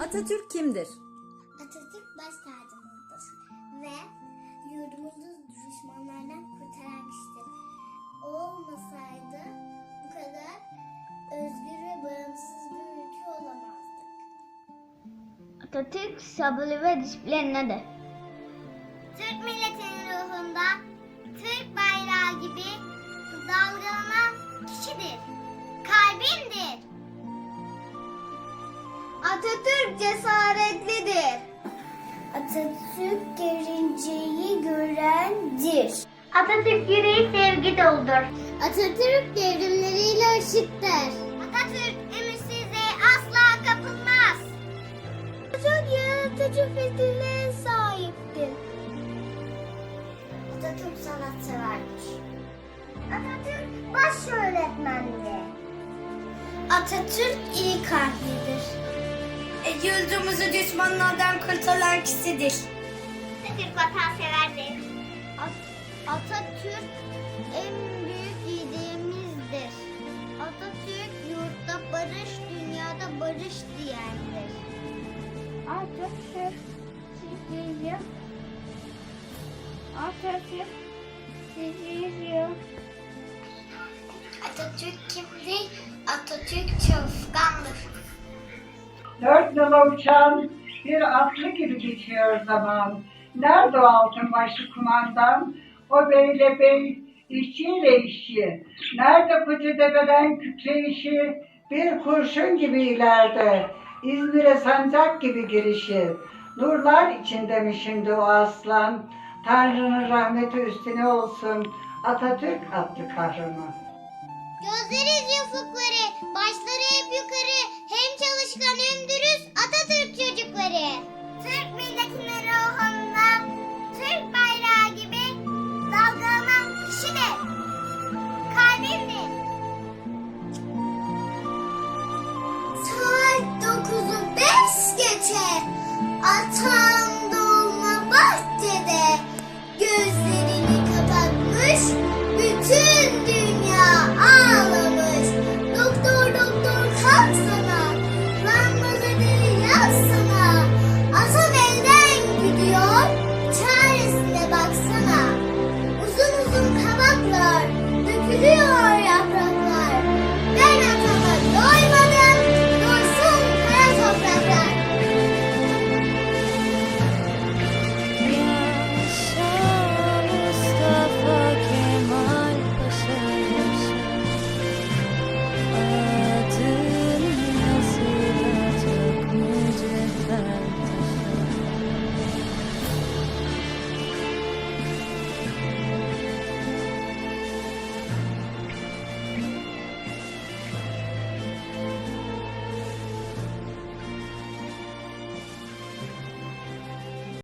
Atatürk kimdir? Atatürk baş tacımızdır ve yurdumuzu düşmanlardan kurtaran kişidir. O olmasaydı bu kadar özgür ve bağımsız bir ülke olamazdık. Atatürk sabırlı ve disiplinlidir. Türk milletinin ruhunda Türk bayrağı gibi dalgalanan kişidir. Kalbimdir. Atatürk cesaretlidir. Atatürk gerinceyi görendir. Atatürk yüreği sevgi doldur. Atatürk devrimleriyle ışıktır. Atatürk ümitsizliğe asla kapılmaz. Atatürk yaratıcı fikirlere sahiptir. Atatürk sanatseverdir. Atatürk baş öğretmendi. Atatürk iyi kalplidir. Yurdumuzu düşmanlardan kurtaran kişidir. Atatürk vatanseverdir. Atatürk en büyük yiğidimizdir. Atatürk yurtta barış, dünyada barış diyendir. Atatürk sizi Atatürk sizi Atatürk kimdir? Atatürk çalışkandır. Dört nala uçan bir atlı gibi geçiyor zaman. Nerede o altın başlı kumandan? O beyle bey, işçiyle işçi. Nerede koca deveden kükreyişi? Bir kurşun gibi ileride. İzmir'e sancak gibi girişi. Nurlar içinde mi şimdi o aslan? Tanrı'nın rahmeti üstüne olsun. Atatürk attı kahraman. Gözleri ufukları, başları Ata